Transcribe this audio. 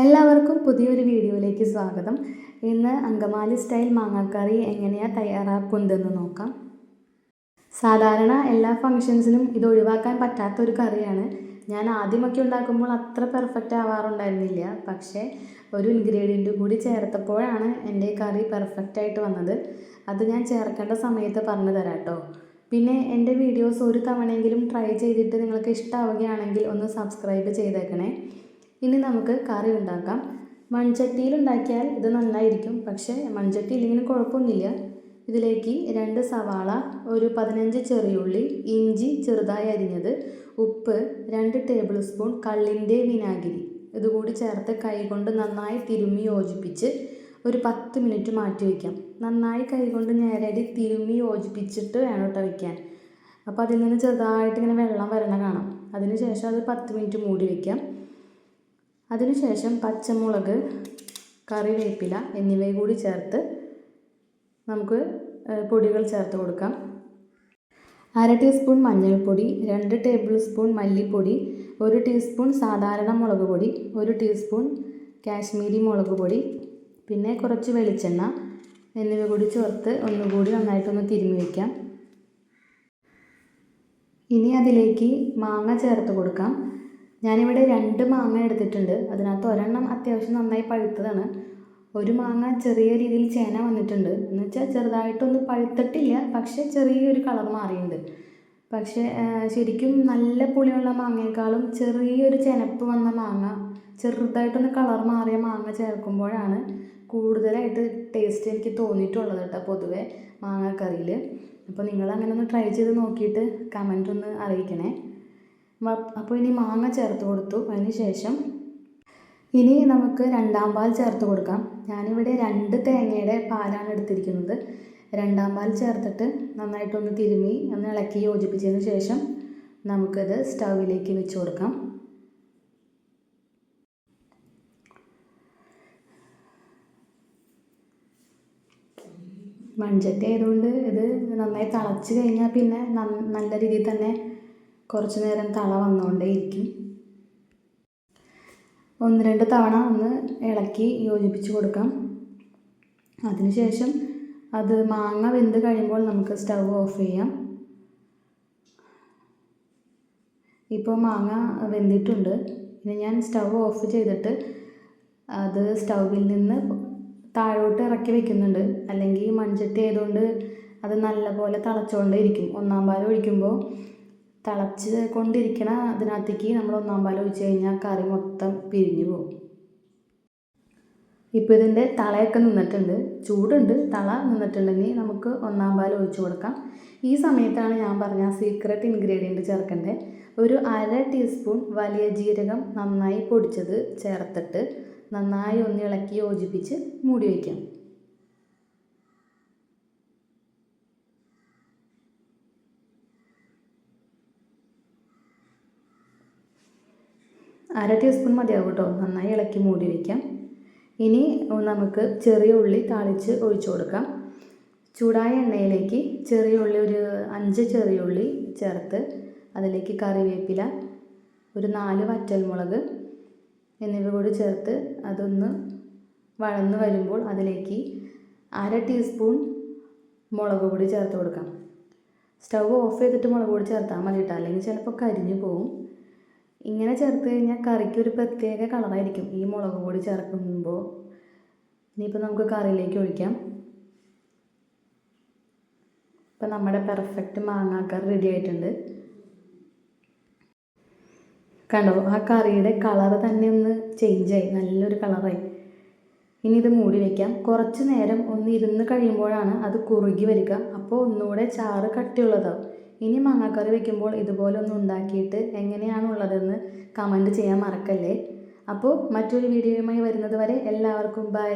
എല്ലാവർക്കും പുതിയൊരു വീഡിയോയിലേക്ക് സ്വാഗതം. ഇന്ന് അങ്കമാലി സ്റ്റൈൽ മാങ്ങാക്കറി എങ്ങനെയാണ് തയ്യാറാക്കുന്നതെന്ന് നോക്കാം. സാധാരണ എല്ലാ ഫങ്ഷൻസിനും ഇത് ഒഴിവാക്കാൻ പറ്റാത്ത ഒരു കറിയാണ്. ഞാൻ ആദ്യമൊക്കെ ഉണ്ടാക്കുമ്പോൾ അത്ര പെർഫെക്റ്റ് ആവാറുണ്ടായിരുന്നില്ല. പക്ഷേ ഒരു ഇൻഗ്രീഡിയന്റ് കൂടി ചേർത്തപ്പോഴാണ് എന്റെ കറി പെർഫെക്റ്റ് ആയിട്ട് വന്നത്. അത് ഞാൻ ചേർക്കേണ്ട സമയത്ത് പറഞ്ഞു തരാം കേട്ടോ. പിന്നെ എന്റെ വീഡിയോസ് ഒരു തവണയെങ്കിലും ട്രൈ ചെയ്തിട്ട് നിങ്ങൾക്ക് ഇഷ്ടമാവുകയാണെങ്കിൽ ഒന്ന് സബ്സ്ക്രൈബ് ചെയ്തേക്കണേ. ഇനി നമുക്ക് കറി ഉണ്ടാക്കാം. മൺചട്ടിയിൽ ഉണ്ടാക്കിയാൽ ഇത് നന്നായിരിക്കും. പക്ഷേ മൺചട്ടി ഇല്ലെങ്കിലും കുഴപ്പമൊന്നുമില്ല. ഇതിലേക്ക് രണ്ട് സവാള ഒരു പതിനഞ്ച് ചെറിയുള്ളി ഇഞ്ചി ചെറുതായി അരിഞ്ഞത് ഉപ്പ് രണ്ട് ടേബിൾ സ്പൂൺ കള്ളിന്റെ വിനാഗിരി. ഇതുകൂടി ചേർത്ത് കൈകൊണ്ട് നന്നായി തിരുമ്മി യോജിപ്പിച്ച് ഒരു പത്ത് മിനിറ്റ് മാറ്റി വയ്ക്കാം. നന്നായി കൈകൊണ്ട് നേരടി തിരുമ്മി യോജിപ്പിച്ചിട്ട് വേണം കേട്ടോ വയ്ക്കാൻ. അപ്പോൾ അതിൽ നിന്ന് ചെറുതായിട്ട് ഇങ്ങനെ വെള്ളം വരണ കാണാം. അതിനുശേഷം അത് പത്ത് മിനിറ്റ് മൂടി വയ്ക്കാം. അതിനുശേഷം പച്ചമുളക് കറിവേപ്പില എന്നിവയും കൂടി ചേർത്ത് നമുക്ക് പൊടികൾ ചേർത്ത് കൊടുക്കാം. അര ടീസ്പൂൺ മഞ്ഞൾപ്പൊടി രണ്ട് ടേബിൾ സ്പൂൺ മല്ലിപ്പൊടി ഒരു ടീസ്പൂൺ സാധാരണ മുളക് പൊടി ഒരു ടീസ്പൂൺ കാശ്മീരി മുളക് പൊടി പിന്നെ കുറച്ച് വെളിച്ചെണ്ണ എന്നിവ കൂടി ചേർത്ത് ഒന്നുകൂടി നന്നായിട്ടൊന്ന് തിരുമ്മി വയ്ക്കാം. ഇനി അതിലേക്ക് മാങ്ങ ചേർത്ത് കൊടുക്കാം. ഞാനിവിടെ രണ്ട് മാങ്ങ എടുത്തിട്ടുണ്ട്. അതിനകത്ത് ഒരെണ്ണം അത്യാവശ്യം നന്നായി പഴുത്തതാണ്. ഒരു മാങ്ങ ചെറിയ രീതിയിൽ ചേന വന്നിട്ടുണ്ട്. എന്ന് വെച്ചാൽ ചെറുതായിട്ടൊന്ന് പഴുത്തിട്ടില്ല പക്ഷേ ചെറിയൊരു കളർ മാറിയുണ്ട്. പക്ഷേ ശരിക്കും നല്ല പുളിയുള്ള മാങ്ങയേക്കാളും ചെറിയൊരു ചെനപ്പ് വന്ന മാങ്ങ ചെറുതായിട്ടൊന്ന് കളർ മാറിയ മാങ്ങ ചേർക്കുമ്പോഴാണ് കൂടുതലായിട്ട് ടേസ്റ്റ് എനിക്ക് തോന്നിയിട്ടുള്ളത് കേട്ടോ പൊതുവെ മാങ്ങാക്കറിയിൽ അപ്പോൾ നിങ്ങൾ അങ്ങനെ ഒന്ന് ട്രൈ ചെയ്ത് നോക്കിയിട്ട് കമന്റ് ഒന്ന് അറിയിക്കണേ. അപ്പോൾ ഇനി മാങ്ങ ചേർത്ത് കൊടുത്തു. അതിന് ശേഷം ഇനി നമുക്ക് രണ്ടാം പാൽ ചേർത്ത് കൊടുക്കാം. ഞാനിവിടെ രണ്ട് തേങ്ങയുടെ പാലാണ് എടുത്തിരിക്കുന്നത്. രണ്ടാം പാൽ ചേർത്തിട്ട് നന്നായിട്ടൊന്ന് തിരുമ്മി ഒന്ന് ഇളക്കി യോജിപ്പിച്ചതിന് ശേഷം നമുക്കത് സ്റ്റൗവിലേക്ക് വെച്ച് കൊടുക്കാം. മൺചട്ടി ആയതുകൊണ്ട് ഇത് നന്നായി തിളച്ച് കഴിഞ്ഞാൽ പിന്നെ നല്ല രീതിയിൽ തന്നെ കുറച്ച് നേരം തള വന്നുകൊണ്ടേയിരിക്കും. ഒന്ന് രണ്ട് തവണ ഒന്ന് ഇളക്കി യോജിപ്പിച്ച് കൊടുക്കാം. അതിനുശേഷം അത് മാങ്ങ വെന്ത് കഴിയുമ്പോൾ നമുക്ക് സ്റ്റൗ ഓഫ് ചെയ്യാം. ഇപ്പോൾ മാങ്ങ വെന്തിട്ടുണ്ട്. ഇനി ഞാൻ സ്റ്റൗ ഓഫ് ചെയ്തിട്ട് അത് സ്റ്റൗവിൽ നിന്ന് താഴോട്ട് ഇറക്കി വെക്കുന്നുണ്ട്. അല്ലെങ്കിൽ മൺചട്ടി ആയതുകൊണ്ട് അത് നല്ലപോലെ തിളച്ചുകൊണ്ടേ ഇരിക്കും ഒന്നാം പാൽ ഒഴിക്കുമ്പോൾ തിളച്ച് കൊണ്ടിരിക്കണ അതിനകത്തേക്ക് നമ്മൾ ഒന്നാം പാൽ ഒഴിച്ച് കഴിഞ്ഞാൽ കറി മൊത്തം പിരിഞ്ഞു പോകും. ഇപ്പോൾ ഇതിന്റെ തളയൊക്കെ നിന്നിട്ടുണ്ട്. ചൂടുണ്ട്. തള നിന്നിട്ടുണ്ടെങ്കിൽ നമുക്ക് ഒന്നാം പാൽ ഒഴിച്ചു കൊടുക്കാം. ഈ സമയത്താണ് ഞാൻ പറഞ്ഞ സീക്രട്ട് ഇൻഗ്രീഡിയന്റ് ചേർക്കേണ്ടത്. ഒരു അര ടീസ്പൂൺ വലിയ ജീരകം നന്നായി പൊടിച്ചത് ചേർത്തിട്ട് നന്നായി ഒന്ന് ഇളക്കി യോജിപ്പിച്ച് മൂടി വയ്ക്കാം. അര ടീസ്പൂൺ മതിയാവും കേട്ടോ. നന്നായി ഇളക്കി മൂടി വയ്ക്കാം ഇനി നമുക്ക് ചെറിയ ഉള്ളി താളിച്ച് ഒഴിച്ചു കൊടുക്കാം. ചൂടായ എണ്ണയിലേക്ക് ചെറിയ ഉള്ളി ഒരു അഞ്ച് ചെറിയ ഉള്ളി ചേർത്ത് അതിലേക്ക് കറിവേപ്പില ഒരു നാല് വറ്റൽമുളക് എന്നിവ കൂടി ചേർത്ത് അതൊന്ന് വഴന്ന് വരുമ്പോൾ അതിലേക്ക് അര ടീസ്പൂൺ മുളക് പൊടി ചേർത്ത് കൊടുക്കാം. സ്റ്റൗ ഓഫ് ചെയ്തിട്ട് മുളക് പൊടി ചേർത്താൽ മതി കേട്ടോ അല്ലെങ്കിൽ ചിലപ്പോൾ കരിഞ്ഞു പോവും. ഇങ്ങനെ ചേർത്ത് കഴിഞ്ഞാൽ കറിക്ക് ഒരു പ്രത്യേക കളറായിരിക്കും. ഈ മുളക് പൊടി ചേർക്കുമ്പോൾ. ഇനിയിപ്പോൾ നമുക്ക് കറിയിലേക്ക് ഒഴിക്കാം. ഇപ്പം നമ്മുടെ പെർഫെക്റ്റ് മാങ്ങാക്കറി റെഡി ആയിട്ടുണ്ട്. കണ്ടോ ആ കറിയുടെ കളർ തന്നെ ഒന്ന് ചേഞ്ചായി നല്ലൊരു കളറായി. ഇനി ഇത് മൂടി വയ്ക്കാം കുറച്ച് നേരം ഒന്ന് ഇരുന്ന് കഴിയുമ്പോഴാണ് അത് കുറുകി വരിക. അപ്പോൾ ഒന്നുകൂടെ ചാറ് കട്ടിയുള്ളതാവും. ഇനി മാങ്ങാക്കറി വെക്കുമ്പോൾ ഇതുപോലെ ഒന്ന് ഉണ്ടാക്കിയിട്ട് എങ്ങനെയാണുള്ളതെന്ന് കമന്റ് ചെയ്യാൻ മറക്കല്ലേ. അപ്പോൾ മറ്റൊരു വീഡിയോയുമായി വരുന്നത് വരെ എല്ലാവർക്കും ബൈ